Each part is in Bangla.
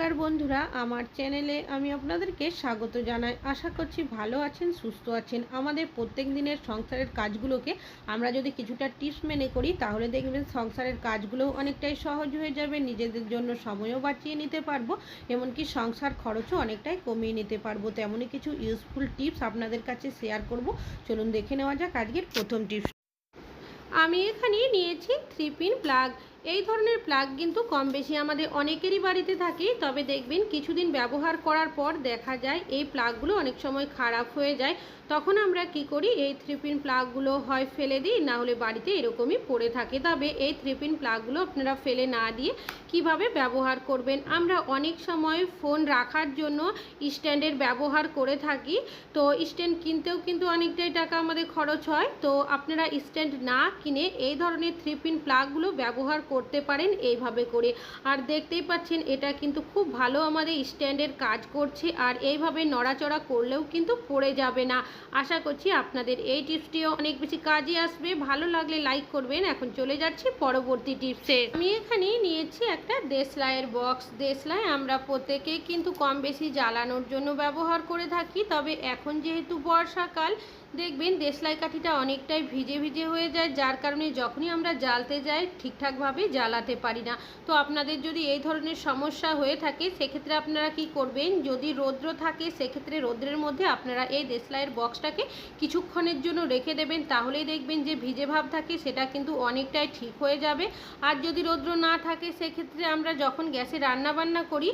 নমস্কার বন্ধুরা, আমার চ্যানেলে আমি আপনাদেরকে স্বাগত জানাই। আশা করছি ভালো আছেন, সুস্থ আছেন। আমাদের প্রত্যেক দিনের সংসারের কাজগুলোকে আমরা যদি কিছুটা টিপস মেনে করি, তাহলে দেখবেন সংসারের কাজগুলোও অনেকটাই সহজ হয়ে যাবে, নিজেদের জন্য সময়ও বাঁচিয়ে নিতে পারব, এমনকি সংসার খরচও অনেকটাই কমিয়ে নিতে পারব। তেমনই কিছু ইউজফুল টিপস আপনাদের কাছে শেয়ার করব। চলুন দেখে নেওয়া যাক আজকের প্রথম টিপস আমি এখানে নিয়েছি থ্রি পিন প্লাগ এই ধরনের প্লাগ কিন্তু কম বেশি আমাদের অনেকেরই বাড়িতে থাকে, তবে দেখবেন কিছুদিন ব্যবহার করার পর দেখা যায় এই প্লাগগুলো অনেক সময় খারাপ হয়ে যায়। তখন আমরা কি করি, এই থ্রি পিন প্লাগগুলো হয় ফেলে দিই, না হলে বাড়িতে এরকমই পড়ে থাকে। তবে এই থ্রি পিন প্লাগগুলো আপনারা ফেলে না দিয়ে কীভাবে ব্যবহার করবেন? আমরা অনেক সময় ফোন রাখার জন্য স্ট্যান্ডের ব্যবহার করে থাকি। তো স্ট্যান্ড কিনতেও কিন্তু অনেকটাই টাকা আমাদের খরচ হয়। তো আপনারা স্ট্যান্ড না কিনে এই ধরনের থ্রি পিন প্লাগগুলো ব্যবহার করতে পারেন এইভাবে করে। আর দেখতেই পাচ্ছেন, এটা কিন্তু খুব ভালো আমাদের স্ট্যান্ডের কাজ করছে। আর এইভাবে নড়াচড়া করলেও কিন্তু পড়ে যাবে না। আশা করছি আপনাদের এই টিপসটিও অনেক বেশি কাজে আসবে। ভালো লাগলে লাইক করবেন। এখন চলে যাচ্ছি পরবর্তী টিপসে। আমি এখানে নিয়েছি একটা দেশলাইয়ের বক্স দেশলাই আমরা প্রত্যেকে কিন্তু কম বেশি জ্বালানোর জন্য ব্যবহার করে থাকি। তবে এখন যেহেতু বর্ষাকাল দেখবেন দেশলাই কাঠিটা অনেকটাই ভিজে ভিজে হয়ে যায়, যার কারণে যখনই আমরা জ্বালতে যাই ঠিকঠাকভাবে জ্বালাতে পারি না। তো আপনাদের যদি এই ধরনের সমস্যা হয়ে থাকে, সেক্ষেত্রে আপনারা কি করবেন? যদি রৌদ্র থাকে, সেক্ষেত্রে রৌদ্রের মধ্যে আপনারা এই দেশলাইয়ের বক্সটাকে কিছুক্ষণের জন্য রেখে দেবেন। তাহলেই দেখবেন যে ভিজে ভাব থাকে, সেটা কিন্তু অনেকটাই ঠিক হয়ে যাবে। আর যদি রৌদ্র না থাকে, সেক্ষেত্রে আমরা যখন গ্যাসে রান্না বান্না করি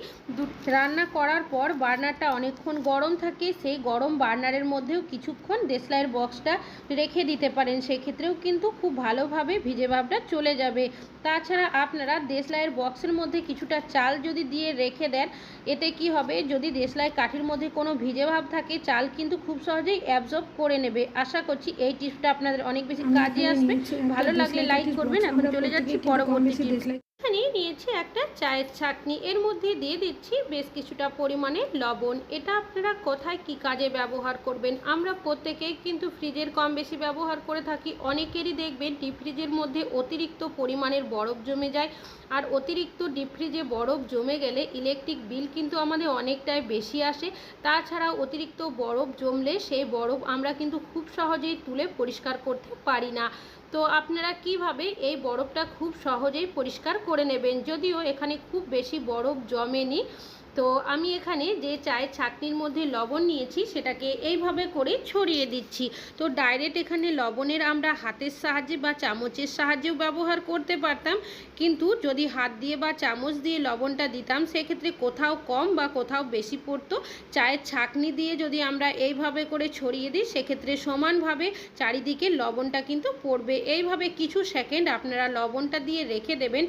রান্না করার পর বার্নারটা অনেকক্ষণ গরম থাকে, সেই গরম বার্নারের মধ্যেও কিছুক্ষণ দেশলাইয়ের বক্সটা রেখে দিতে পারেন সেক্ষেত্রেও কিন্তু খুব ভালোভাবে ভিজে ভাবটা চলে যাবে। তাছাড়া আপনারা দেশলাইয়ের বক্সের মধ্যে কিছুটা চাল যদি দিয়ে রেখে দেন এতে কি হবে? যদি দেশলাই কাঠির মধ্যে কোনো ভিজে ভাব থাকে চাল কিন্তু খুব সহজেই অ্যাবজর্ব করে নেবে। আশা করছি এই টিপসটা আপনাদের অনেক বেশি কাজে আসবে। ভালো লাগলে লাইক করবেন। এখন চলে যাচ্ছি পরবর্তী এখানে নিয়েছি একটা চায়ের ছাকনি এর মধ্যে দিয়ে দিচ্ছি বেশ কিছুটা পরিমাণে লবণ। এটা আপনারা কোথায় কি কাজে ব্যবহার করবেন? আমরা প্রত্যেকেই কিন্তু ফ্রিজের কম বেশি ব্যবহার করে থাকি। অনেকেরই দেখবেন ডিপ ফ্রিজের মধ্যে অতিরিক্ত পরিমাণের বরফ জমে যায়। আর অতিরিক্ত ডিপ ফ্রিজে বরফ জমে গেলে ইলেকট্রিক বিল কিন্তু আমাদের অনেকটাই বেশি আসে। তাছাড়া অতিরিক্ত বরফ জমলে সেই বরফ আমরা কিন্তু খুব সহজেই তুলে পরিষ্কার করতে পারি না। তো আপনারা কীভাবে এই বরফটা খুব সহজেই পরিষ্কার করে নেবেন? যদিও এখানে খুব বেশি বরফ জমেনি তো আমি এখানে যে চায়ের ছাকনির মধ্যে লবণ নিয়েছি, সেটাকে এইভাবে করে ছড়িয়ে দিচ্ছি। তো ডাইরেক্ট এখানে লবণের আমরা হাতের সাহায্যে বা চামচের সাহায্যেও ব্যবহার করতে পারতাম। কিন্তু যদি হাত দিয়ে বা চামচ দিয়ে লবণটা দিতাম, সেক্ষেত্রে কোথাও কম বা কোথাও বেশি পড়তো। চায়ের ছাকনি দিয়ে যদি আমরা এইভাবে করে ছড়িয়ে দিই, সেক্ষেত্রে সমানভাবে চারিদিকে লবণটা কিন্তু পড়বে। এইভাবে কিছু সেকেন্ড আপনারা লবণটা দিয়ে রেখে দেবেন।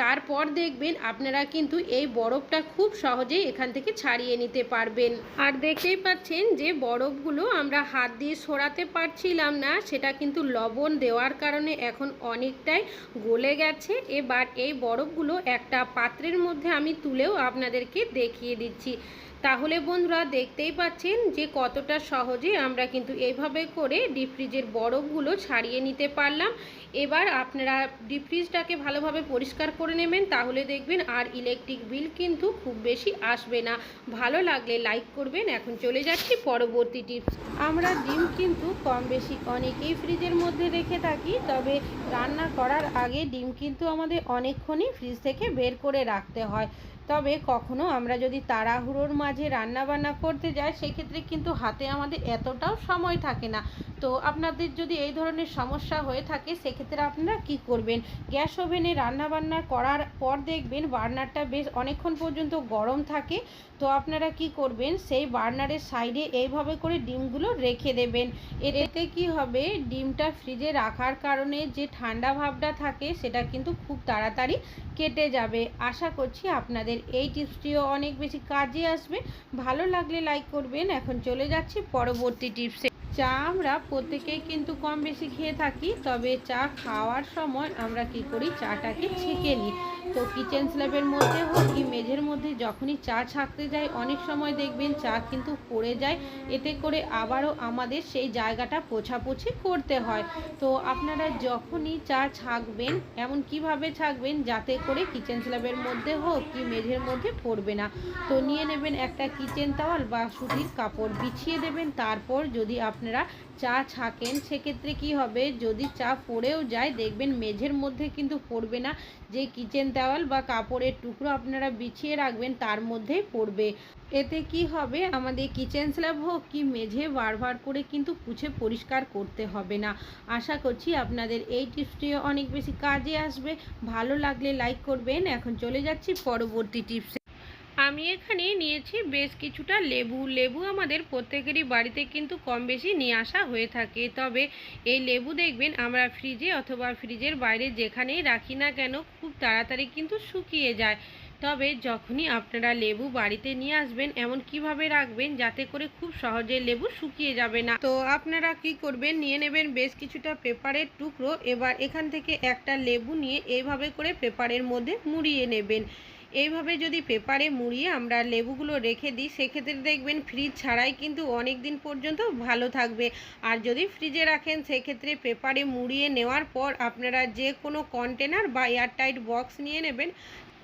তারপর দেখবেন আপনারা কিন্তু এই বরফটা খুব সহজেই এখান থেকে ছাড়িয়ে নিতে পারবেন। আর দেখতেই পাচ্ছেন যে বরফগুলো আমরা হাত দিয়ে সরাতে পারছিলাম না, সেটা কিন্তু লবণ দেওয়ার কারণে এখন অনেকটাই গলে গেছে। এবার এই বরফগুলো একটা পাত্রের মধ্যে আমি তুলেও আপনাদেরকে দেখিয়ে দিচ্ছি। তাহলে বন্ধুরা দেখতেই পাচ্ছেন যে কতটা সহজে আমরা কিন্তু এইভাবে করে ডিপ ফ্রিজের বরফগুলো ছাড়িয়ে নিতে পারলাম। এবার আপনারা ডিপ ফ্রিজটাকে ভালোভাবে পরিষ্কার করে নেবেন, তাহলে দেখবেন আর ইলেকট্রিক বিল কিন্তু খুব বেশি আসবে না। ভালো লাগলে লাইক করবেন। এখন চলে যাচ্ছি পরবর্তী টিপস আমরা ডিম কিন্তু কম বেশি অনেকেই ফ্রিজের মধ্যে রেখে থাকি, তবে রান্না করার আগে ডিম কিন্তু আমাদের অনেকক্ষণই ফ্রিজ থেকে বের করে রাখতে হয়। তবে কখনো আমরা যদি তাড়াহুড়োর মাঝে রান্না বান্না করতে যায়, সেক্ষেত্রে কিন্তু হাতে আমাদের এতটাও সময় থাকে না। তো আপনাদের যদি এই ধরনের সমস্যা হয়ে থাকে, সেক্ষেত্রে আপনারা কি করবেন? গ্যাস ওভেনে রান্না বান্না করার পর দেখবেন বার্নারটা বেশ অনেকক্ষণ পর্যন্ত গরম থাকে। তো আপনারা কি করবেন? সেই বার্নারের সাইডে এইভাবে করে ডিমগুলো রেখে দেবেন। এতে কি হবে? ডিমটা ফ্রিজে রাখার কারণে যে ঠান্ডা ভাবটা থাকে, সেটা কিন্তু খুব তাড়াতাড়ি কেটে যাবে। আশা করছি আপনাদের এই টিপসটিও অনেক বেশি কাজে আসবে। ভালো লাগলে লাইক করবেন। এখন চলে যাচ্ছি পরবর্তী টিপসে। চা আমরা প্রত্যেকেই কিন্তু কম বেশি খেয়ে থাকি, তবে চা খাওয়ার সময় আমরা কি করি? চাটাকে ছেঁকে নিই। তো কিচেন স্ল্যাবের মধ্যে হোক কি মেঝের মধ্যে যখনই চা ছাঁকতে যায় অনেক সময় দেখবেন চা কিন্তু পড়ে যায়। এতে করে আবারও আমাদের সেই জায়গাটা পোছাপোছি করতে হয়। তো আপনারা যখনই চা ছাঁকবেন, এমন কীভাবে ছাঁকবেন? যাতে করে কিচেন স্ল্যাবের মধ্যে হোক কি মেঝের মধ্যে পড়বে না। তো নিয়ে নেবেন একটা কিচেন তাওয়াল বা সুতির কাপড়, বিছিয়ে দেবেন। তারপর যদি আপনারা চা ছাঁকেন, সেক্ষেত্রে কি হবে? যদি চা পড়েও যায়, দেখবেন মেঝের মধ্যে কিন্তু পড়বে না। যে কিচেন দেওয়াল বা কাপড়ের টুকরো আপনারা বিছিয়ে রাখবেন, তার মধ্যেই পড়বে। এতে কি হবে? আমাদের কিচেন স্ল্যাব হোক কি মেঝে, বারবার করে কিন্তু পুছে পরিষ্কার করতে হবে না। আশা করছি আপনাদের এই টিপসটিও অনেক বেশি কাজে আসবে। ভালো লাগলে লাইক করবেন। এখন চলে যাচ্ছি পরবর্তী টিপসে। আমি এখানে নিয়েছি বেশ কিছুটা লেবু। লেবু আমাদের প্রত্যেকেরই বাড়িতে কিন্তু কম বেশি নিয়ে আসা হয়ে থাকে। তবে এই লেবু দেখবেন আমরা ফ্রিজে অথবা ফ্রিজের বাইরে যেখানেই রাখি না কেন খুব তাড়াতাড়ি কিন্তু শুকিয়ে যায়। তবে যখনই আপনারা লেবু বাড়িতে নিয়ে আসবেন, এমন কীভাবে রাখবেন যাতে করে খুব সহজে লেবু শুকিয়ে যাবে না? তো আপনারা কি করবেন? নিয়ে নেবেন বেশ কিছুটা পেপারের টুকরো। এবার এখান থেকে একটা লেবু নিয়ে এইভাবে করে পেপারের মধ্যে মুড়িয়ে নেবেন। এইভাবে যদি পেপারে মুড়িয়ে আমরা লেবুগুলো রেখে দিই, সেক্ষেত্রে দেখবেন ফ্রিজ ছাড়াই কিন্তু অনেক দিন পর্যন্ত ভালো থাকবে। আর যদি ফ্রিজে রাখেন, সেক্ষেত্রে পেপারে মুড়িয়ে নেওয়ার পর আপনারা যে কোনো কন্টেনার বা এয়ারটাইট বক্স নিয়ে নেবেন,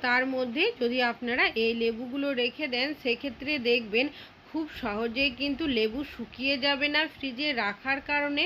তার মধ্যে যদি আপনারা এই লেবুগুলো রেখে দেন, সেক্ষেত্রে দেখবেন খুব সহজেই কিন্তু লেবু শুকিয়ে যাবে না ফ্রিজে রাখার কারণে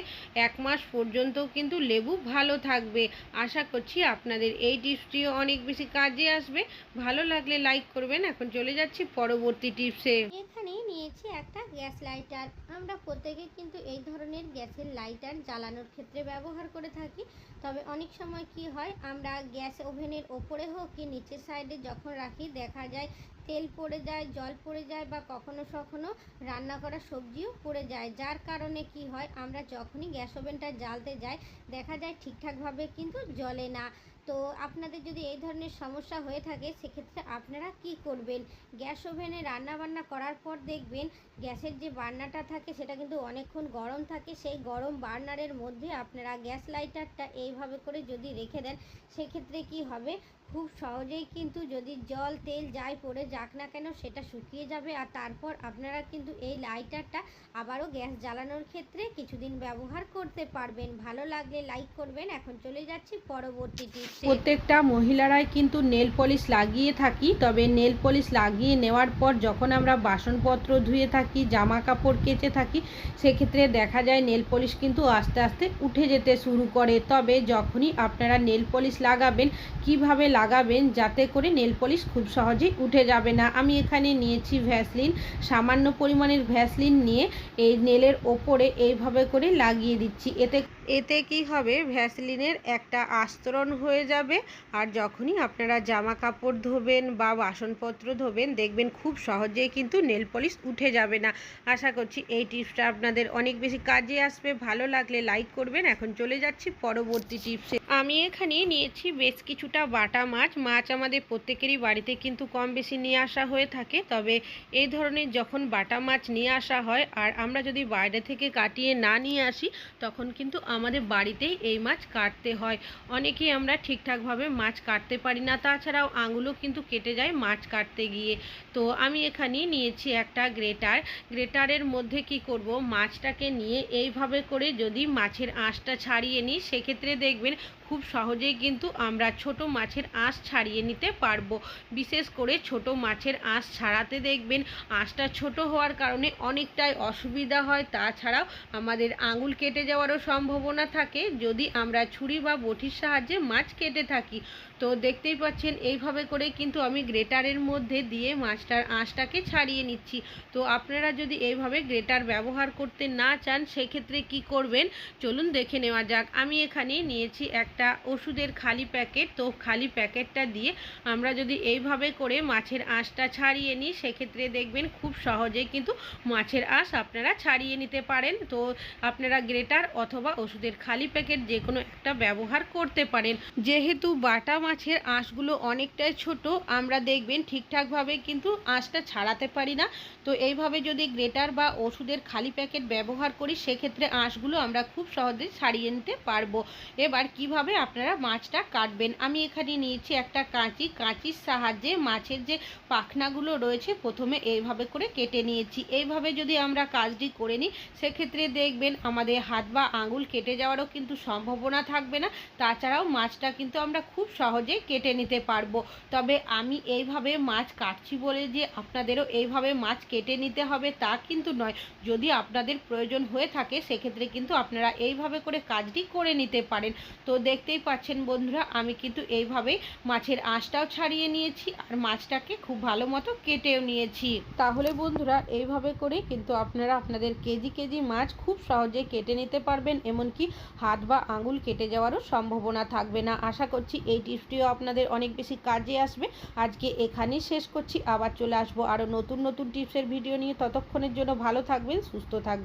এক মাস পর্যন্ত কিন্তু লেবু ভালো থাকবে। আশা করছি আপনাদের এই টিপসটিও অনেক বেশি কাজে আসবে। ভালো লাগলে লাইক করবেন। এখন চলে যাচ্ছি পরবর্তী টিপসে। এখানে নিয়েছি একটা গ্যাস লাইটার। আমরা প্রত্যেকে কিন্তু এই ধরনের গ্যাসের লাইটার জ্বালানোর ক্ষেত্রে ব্যবহার করে থাকি। তবে অনেক সময় কি হয়, আমরা গ্যাস ওভেনের ওপরে হোক কি নিচের সাইডে যখন রাখি, দেখা যায় তেল পড়ে যায়, জল পড়ে যায় বা কখনো কখনো রান্না করা সবজিও পড়ে যায়। যার কারণে কি হয়, আমরা যখনই গ্যাস ওভেনটা জ্বালতে যাই, দেখা যায় ঠিকঠাকভাবে কিন্তু জ্বলে না। তো আপনাদের যদি এই ধরনের সমস্যা হয়ে থাকে, সেক্ষেত্রে আপনারা কি করবেন? গ্যাস ওভেনে রান্না বান্না করার পর দেখবেন, গ্যাসের যে বার্নারটা থাকে, সেটা কিন্তু অনেকক্ষণ গরম থাকে। সেই গরম বার্নারের মধ্যে আপনারা গ্যাস লাইটারটা এইভাবে করে যদি রেখে দেন, সেক্ষেত্রে কি হবে? খুব সহজেই কিন্তু যদি জল, তেল যাই পড়ে যাক না কেন সেটা শুকিয়ে যাবে আর তারপর আপনারা কিন্তু এই লাইটারটা আবারও গ্যাস জ্বালানোর ক্ষেত্রে কিছুদিন ব্যবহার করতে পারবেন। ভালো লাগলে লাইক করবেন। এখন চলে যাচ্ছি পরবর্তী টিপসে। প্রত্যেকটা মহিলারাই কিন্তু নেল পলিশ লাগিয়ে থাকি, তবে নেল পলিশ লাগিয়ে নেওয়ার পর যখন আমরা বাসনপত্র ধুয়ে থাকি জামা কাপড় কেচে থাকি, সেক্ষেত্রে দেখা যায় নেল পলিশ কিন্তু আস্তে আস্তে উঠে যেতে শুরু করে। তবে যখনই আপনারা নেল পলিশ লাগাবেন, কীভাবে লাগাবেন যাতে করে নেল পলিশ খুব সহজেই উঠে যাবে না। আমি এখানে নিয়েছি ভ্যাসলিন, সামান্য পরিমাণের ভ্যাসলিন নিয়ে এই নেলের ওপরে এইভাবে করে লাগিয়ে দিচ্ছি। এতে এতে কি হবে? ভ্যাসলিনের একটা আস্তরণ হয়ে যাবে আর যখনই আপনারা জামা কাপড় ধোবেন বা বাসনপত্র ধোবেন, দেখবেন খুব সহজেই কিন্তু নেল পলিশ উঠে যাবে না। আশা করছি এই টিপসটা আপনাদের অনেক বেশি কাজে আসবে। ভালো লাগলে লাইক করবেন। এখন চলে যাচ্ছি পরবর্তী টিপসে। আমি এখানে নিয়েছি বেশ কিছুটা বাটা মাছ মাছ আমাদের প্রত্যেকেরই বাড়িতে কিন্তু কম বেশি নিয়ে আসা হয়ে থাকে। তবে এই ধরনের যখন বাটা মাছ নিয়ে আসা হয়, আর আমরা যদি বাইরে থেকে কাটিয়ে না নিয়ে আসি, তখন কিন্তু আমাদের বাড়িতেই এই মাছ কাটতে হয়। অনেকেই আমরা ঠিকঠাকভাবে মাছ কাটতে পারি না, তাছাড়াও আঙুলও কিন্তু কেটে যায় মাছ কাটতে গিয়ে। তো আমি এখানে নিয়েছি একটা গ্রেটার। গ্রেটারের মধ্যে কি করব? মাছটাকে নিয়ে এইভাবে করে যদি মাছের আঁশটা ছাড়িয়ে নিই, সেক্ষেত্রে দেখবেন খুব সহজেই কিন্তু আমরা ছোট মাছের আঁশ ছাড়িয়ে নিতে পারব। বিশেষ করে ছোট মাছের আঁশ ছাড়াতে দেখবেন আঁশটা ছোট হওয়ার কারণে অনেকটাই অসুবিধা হয়। তাছাড়াও আমাদের আঙুল কেটে যাওয়ারও সম্ভাবনা থাকে। যদি আমরা ছুরি বা বটির সাহায্যে মাছ কেটে থাকি, তো দেখতেই পাচ্ছেন এইভাবে করে কিন্তু আমি গ্রেটারের মধ্যে দিয়ে মাছটার আঁশটাকে ছাড়িয়ে নিচ্ছি। তো আপনারা যদি এইভাবে গ্রেটার ব্যবহার করতে না চান, সেক্ষেত্রে কি করবেন? চলুন দেখে নেওয়া যাক। আমি এখানে নিয়েছি একটা ওষুধের খালি প্যাকেট। তো খালি প্যাকেটটা দিয়ে আমরা যদি এইভাবে করে মাছের আঁশটা ছাড়িয়ে নিই, সেক্ষেত্রে দেখবেন খুব সহজেই কিন্তু মাছের আঁশ আপনারা ছাড়িয়ে নিতে পারেন। তো আপনারা গ্রেটার অথবা ওষুধের খালি প্যাকেট যে কোনো একটা ব্যবহার করতে পারেন। যেহেতু বাটা মাছের আঁশগুলো অনেকটাই ছোট, আমরা দেখবেন ঠিকঠাকভাবে কিন্তু আঁশটা ছাড়াতে পারি না। তো এইভাবে যদি গ্রেটার বা ওষুধের খালি প্যাকেট ব্যবহার করি, সেক্ষেত্রে আঁশগুলো আমরা খুব সহজে ছাড়িয়ে নিতে পারব। এবার কীভাবে এইভাবে আপনারা মাছটা কাটবেন। আমি এখানে নিয়েছি একটা কাঁচি। কাঁচির সাহায্যে মাছের যে পাখনাগুলো রয়েছে, প্রথমে এইভাবে করে কেটে নিয়েছি। এইভাবে যদি আমরা কাজটি করে নিই, সেক্ষেত্রে দেখবেন আমাদের হাত বা আঙুল কেটে যাওয়ারও কিন্তু সম্ভাবনা থাকবে না। তাছাড়াও মাছটা কিন্তু আমরা খুব সহজেই কেটে নিতে পারব। তবে আমি এইভাবে মাছ কাটছি বলে যে আপনাদেরও এইভাবে মাছ কেটে নিতে হবে, তা কিন্তু নয়। যদি আপনাদের প্রয়োজন হয়ে থাকে, সেক্ষেত্রে কিন্তু আপনারা এইভাবে করে কাজটি করে নিতে পারেন। তো দেখতেই পাচ্ছেন বন্ধুরা, আমি কিন্তু এইভাবেই মাছের আঁশটাও ছাড়িয়ে নিয়েছি আর মাছটাকে খুব ভালো মতো কেটেও নিয়েছি। তাহলে বন্ধুরা, এইভাবে করে কিন্তু আপনারা আপনাদের কেজি কেজি মাছ খুব সহজে কেটে নিতে পারবেন, এমনকি হাত বা আঙুল কেটে যাওয়ারও সম্ভাবনা থাকবে না। আশা করছি এই টিপসটিও আপনাদের অনেক বেশি কাজে আসবে। আজকে এখানেই শেষ করছি, আবার চলে আসব আরও নতুন নতুন টিপসের ভিডিও নিয়ে। ততক্ষণের জন্য ভালো থাকবেন, সুস্থ থাকবেন।